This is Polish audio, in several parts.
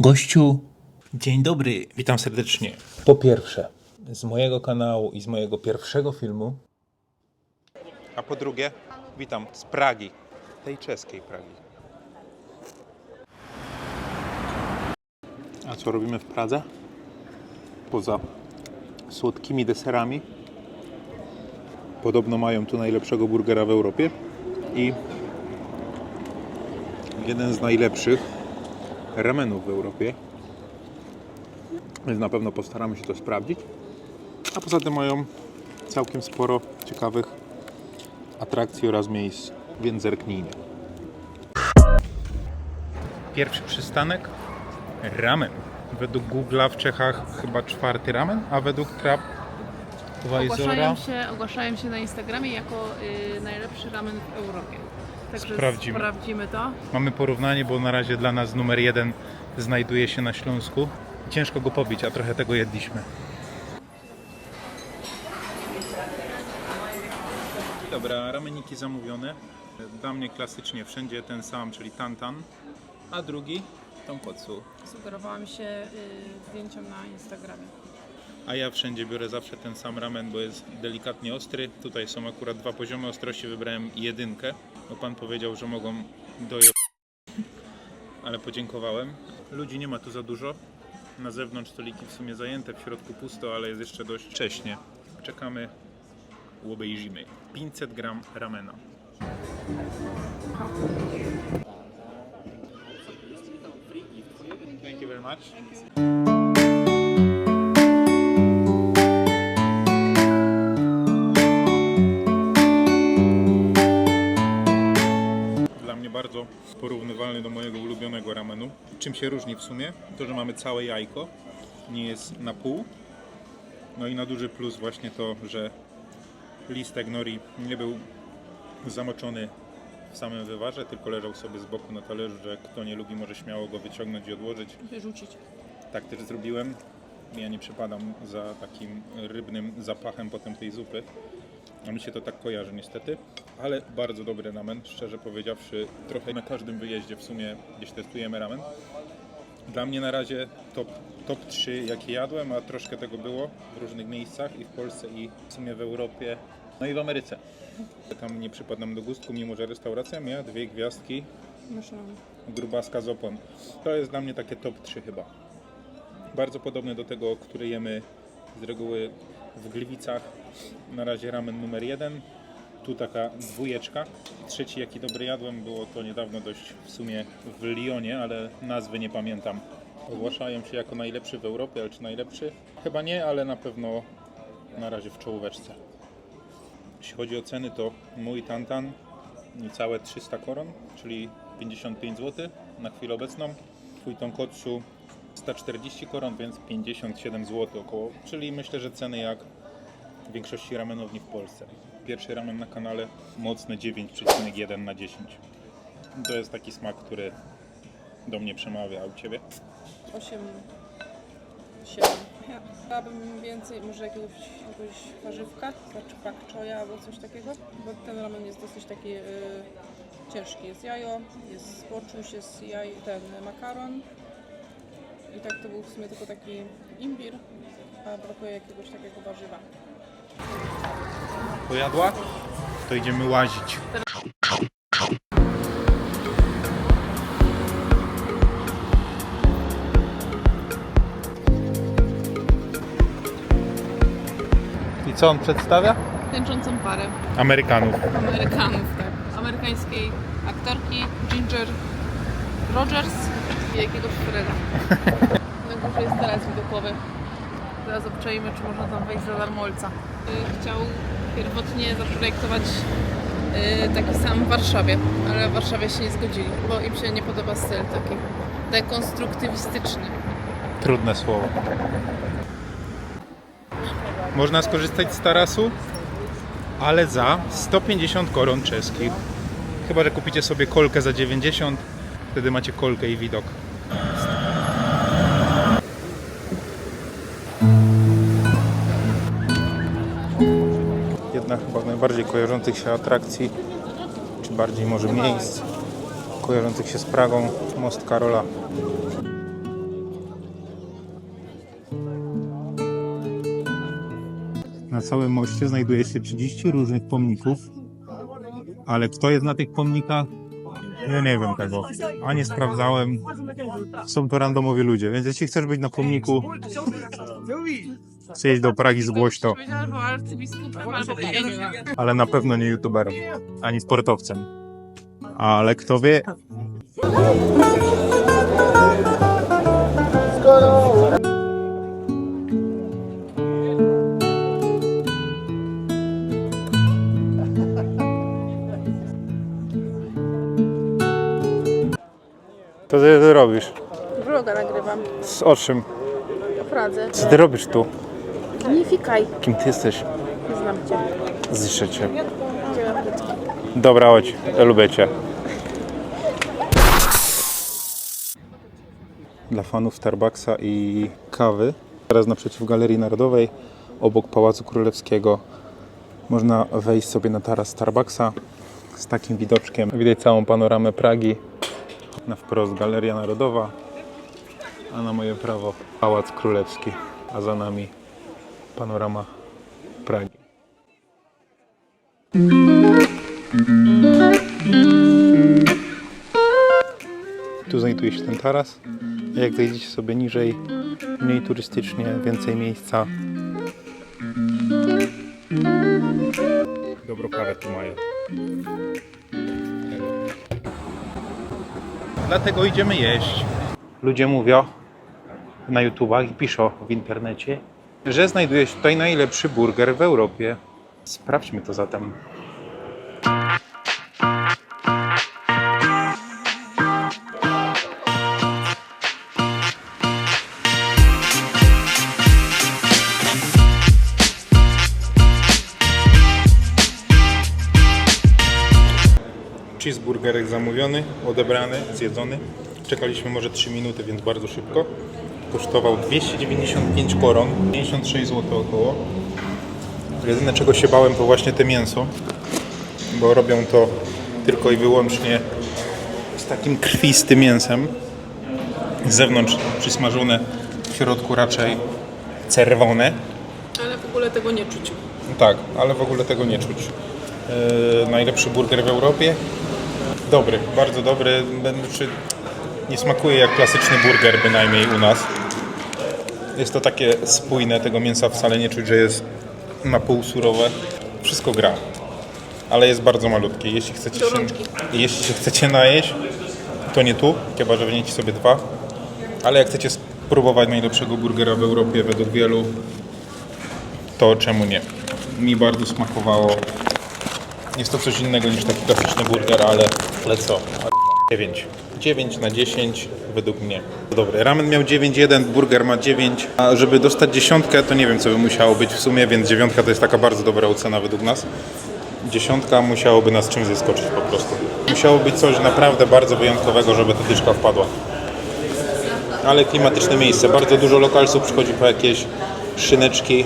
Gościu. Dzień dobry, witam serdecznie. Po pierwsze, z mojego kanału i z mojego pierwszego filmu. A po drugie, witam z Pragi, tej czeskiej Pragi. A co robimy w Pradze? Poza słodkimi deserami. Podobno mają tu najlepszego burgera w Europie i jeden z najlepszych ramenów w Europie. Więc na pewno postaramy się to sprawdzić. A poza tym mają całkiem sporo ciekawych atrakcji oraz miejsc, więc zerknijmy. Pierwszy przystanek ramen. Według Google'a w Czechach chyba czwarty ramen, a według Trap Ogłaszają się, ogłaszają się na Instagramie jako y, najlepszy ramen w Europie. Także Sprawdzimy. sprawdzimy to. Mamy porównanie, bo na razie dla nas numer jeden znajduje się na Śląsku. Ciężko go pobić, a trochę tego jedliśmy. Dobra, rameniki zamówione. Dla mnie klasycznie wszędzie ten sam, czyli tantan, a drugi tonkotsu. Sugerowałam się y, zdjęciem na Instagramie. A ja wszędzie biorę zawsze ten sam ramen, bo jest delikatnie ostry. Tutaj są akurat dwa poziomy ostrości, wybrałem jedynkę, bo pan powiedział, że mogą doje... Ale podziękowałem. Ludzi nie ma tu za dużo. Na zewnątrz stoliki w sumie zajęte, w środku pusto, ale jest jeszcze dość wcześnie. Czekamy, obejrzymy. 500 gram ramena. Thank you very much. Bardzo porównywalny do mojego ulubionego ramenu. Czym się różni w sumie? To, że mamy całe jajko, nie jest na pół. No i na duży plus właśnie to, że listek nori nie był zamoczony w samym wywarze, tylko leżał sobie z boku na talerzu, że kto nie lubi może śmiało go wyciągnąć i odłożyć. Wyrzucić. Tak też zrobiłem. Ja nie przepadam za takim rybnym zapachem potem tej zupy. A mi się to tak kojarzy niestety. Ale bardzo dobry ramen, szczerze powiedziawszy. Trochę na każdym wyjeździe w sumie gdzieś testujemy ramen. Dla mnie na razie top, top 3 jakie jadłem, a troszkę tego było w różnych miejscach i w Polsce i w sumie w Europie, no i w Ameryce. Tam nie przypadam do gustku, mimo że restauracja miała dwie gwiazdki, Myślałam. grubaska z opon. To jest dla mnie takie top 3 chyba. Bardzo podobny do tego, który jemy z reguły w Gliwicach. Na razie ramen numer jeden. Tu taka dwójeczka. Trzeci, jaki dobry jadłem, było to niedawno dość w sumie w Lyonie, ale nazwy nie pamiętam. Ogłaszają się jako najlepszy w Europie, ale czy najlepszy? Chyba nie, ale na pewno na razie w czołóweczce. Jeśli chodzi o ceny, to mój tantan niecałe 300 koron, czyli 55 zł na chwilę obecną. Twój tonkotsu 140 koron, więc 57 zł około, czyli myślę, że ceny jak w większości ramenowni w Polsce. Pierwszy ramen na kanale mocne 9,1 na 10. To jest taki smak, który do mnie przemawia, a u Ciebie? 8, 7. Ja chciałabym więcej, może jakiegoś, jakiegoś warzywka, znaczy pak choya albo coś takiego, bo ten ramen jest dosyć taki y, ciężki. Jest jajo, jest poczuś, jest jaj, ten makaron. I tak to był w sumie tylko taki imbir, a brakuje jakiegoś takiego warzywa. Pojadła? To idziemy łazić. I co on przedstawia? Tęczącą parę. Amerykanów. Amerykanów, tak. Amerykańskiej aktorki Ginger Rogers jakiegoś Freda. Na górze jest teraz widokowy. Teraz obczajmy, czy można tam wejść za darmolca. Y, Chciał pierwotnie zaprojektować y, taki sam w Warszawie, ale w Warszawie się nie zgodzili, bo im się nie podoba styl taki dekonstruktywistyczny. Trudne słowo. Można skorzystać z tarasu, ale za 150 koron czeskich. Chyba, że kupicie sobie kolkę za 90, wtedy macie kolkę i widok. bardziej kojarzących się atrakcji, czy bardziej może miejsc kojarzących się z Pragą, most Karola. Na całym moście znajduje się 30 różnych pomników, ale kto jest na tych pomnikach? Ja nie wiem tego, a nie sprawdzałem. Są to randomowi ludzie, więc jeśli chcesz być na pomniku, przyjedź do Pragi zgłoś to, był arcybiskupem albo ale na pewno nie youtuberem, ani sportowcem. Ale kto wie, To ty, ty robisz? Vloga nagrywam Z o czym? o Pradze. Co ty robisz tu? Nie fikaj. Kim ty jesteś? Nie znam cię. Zniszczę cię. Dobra, chodź. Lubię cię. Dla fanów Starbucksa i kawy. Teraz naprzeciw Galerii Narodowej, obok Pałacu Królewskiego, można wejść sobie na taras Starbucksa z takim widoczkiem. Widać całą panoramę Pragi. Na wprost Galeria Narodowa, a na moje prawo Pałac Królewski, a za nami panorama Pragi. Tu znajduje się ten taras. A jak zejdziecie sobie niżej, mniej turystycznie, więcej miejsca. Dobro kawę tu mają. Dlatego idziemy jeść. Ludzie mówią na YouTubach i piszą w internecie, że znajduje się tutaj najlepszy burger w Europie. Sprawdźmy to zatem. Cheeseburgerek zamówiony, odebrany, zjedzony. Czekaliśmy może 3 minuty, więc bardzo szybko. Kosztował 295 koron, 56 zł około. Jedyne czego się bałem to właśnie te mięso, bo robią to tylko i wyłącznie z takim krwistym mięsem. Z zewnątrz przysmażone, w środku raczej czerwone. Ale w ogóle tego nie czuć. Tak, ale w ogóle tego nie czuć. Yy, najlepszy burger w Europie. Dobry, bardzo dobry. Znaczy, nie smakuje jak klasyczny burger, bynajmniej u nas. Jest to takie spójne, tego mięsa wcale nie czuć, że jest na pół surowe. Wszystko gra, ale jest bardzo malutkie. Jeśli chcecie się, jeśli się chcecie najeść, to nie tu, chyba że weźmiecie sobie dwa. Ale jak chcecie spróbować najlepszego burgera w Europie według wielu, to czemu nie? Mi bardzo smakowało. Jest to coś innego niż taki klasyczny burger, ale, ale co? 9. 9 na 10 według mnie. Dobry. Ramen miał 9,1, burger ma 9. A żeby dostać dziesiątkę, to nie wiem co by musiało być w sumie, więc dziewiątka to jest taka bardzo dobra ocena według nas. Dziesiątka musiałoby nas czymś zaskoczyć po prostu. Musiało być coś naprawdę bardzo wyjątkowego, żeby ta tyczka wpadła. Ale klimatyczne miejsce. Bardzo dużo lokalsów przychodzi po jakieś szyneczki.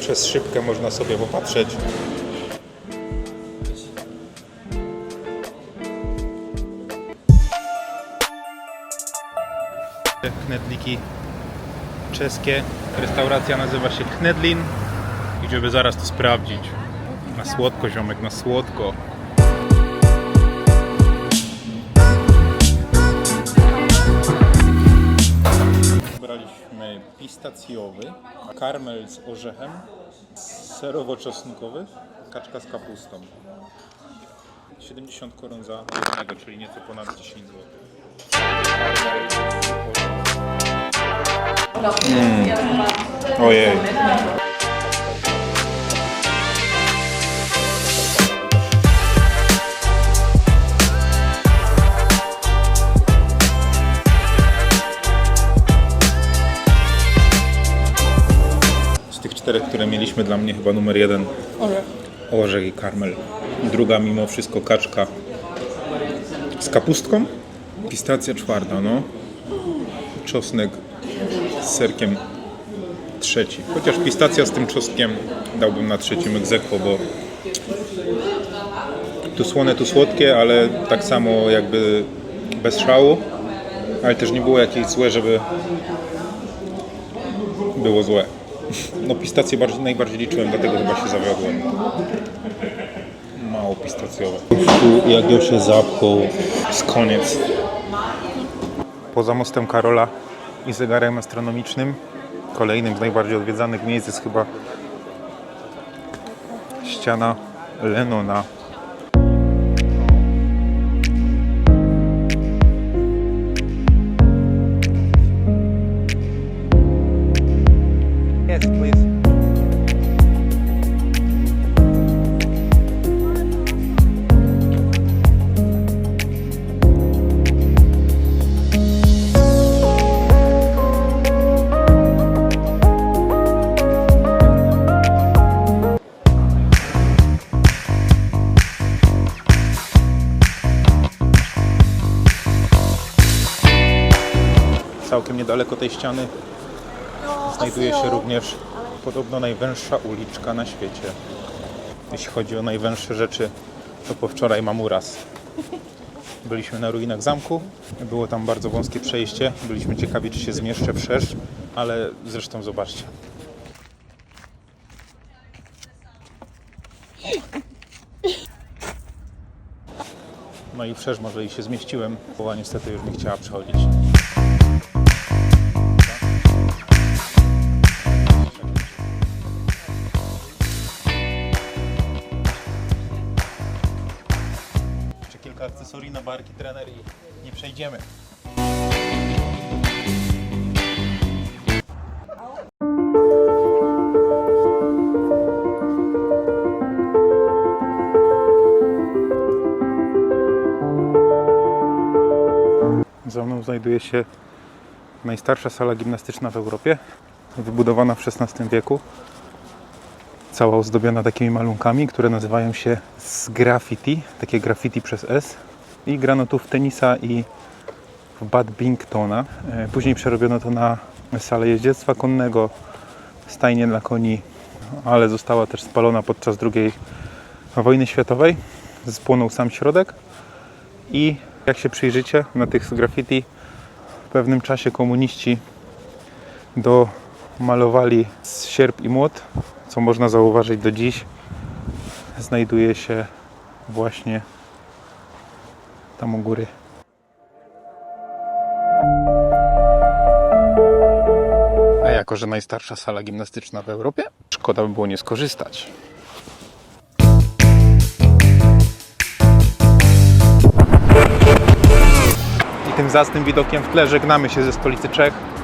Przez szybkę można sobie popatrzeć. Knedliki czeskie. Restauracja nazywa się Knedlin. Idziemy zaraz to sprawdzić. Na słodko, ziomek, na słodko. Braliśmy pistacjowy, karmel z orzechem, serowo-czosnkowy, kaczka z kapustą. 70 koron za jednego, czyli nieco ponad 10 zł. Ojej. Z tych czterech, które mieliśmy, dla mnie chyba numer jeden Orzech. orzech i karmel. Druga mimo wszystko kaczka z kapustką. Pistacja czwarta, no. Czosnek z serkiem trzeci. Chociaż pistacja z tym czosnkiem dałbym na trzecim egzekwo, bo tu słone, tu słodkie, ale tak samo jakby bez szału. Ale też nie było jakieś złe, żeby było złe. No pistacje bardziej, najbardziej liczyłem, dlatego chyba się zawiodłem. Mało pistacjowe. Jak już się zapchał, z koniec. Poza mostem Karola i zegarem astronomicznym, kolejnym z najbardziej odwiedzanych miejsc jest chyba ściana Lenona. Niedaleko tej ściany znajduje się również podobno najwęższa uliczka na świecie. Jeśli chodzi o najwęższe rzeczy, to po wczoraj mam uraz. Byliśmy na ruinach zamku, było tam bardzo wąskie przejście. Byliśmy ciekawi, czy się zmieszczę wszerz, ale zresztą zobaczcie. No i wszerz może i się zmieściłem, bo niestety już nie chciała przechodzić. Akcesorii na barki trener i nie przejdziemy. Za mną znajduje się najstarsza sala gimnastyczna w Europie, wybudowana w XVI wieku. Cała ozdobiona takimi malunkami, które nazywają się z graffiti, takie graffiti przez S. I grano tu w tenisa i w badmintona. E, Później przerobiono to na salę jeździectwa konnego, stajnię dla koni, ale została też spalona podczas II wojny światowej. Spłonął sam środek i jak się przyjrzycie na tych graffiti, w pewnym czasie komuniści domalowali sierp i młot, co można zauważyć do dziś, znajduje się właśnie tam u góry. A jako, że najstarsza sala gimnastyczna w Europie, szkoda by było nie skorzystać. I tym zacnym widokiem w tle żegnamy się ze stolicy Czech.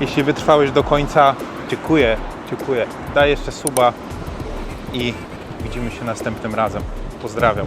Jeśli wytrwałeś do końca, dziękuję, dziękuję. Daj jeszcze suba i widzimy się następnym razem. Pozdrawiam.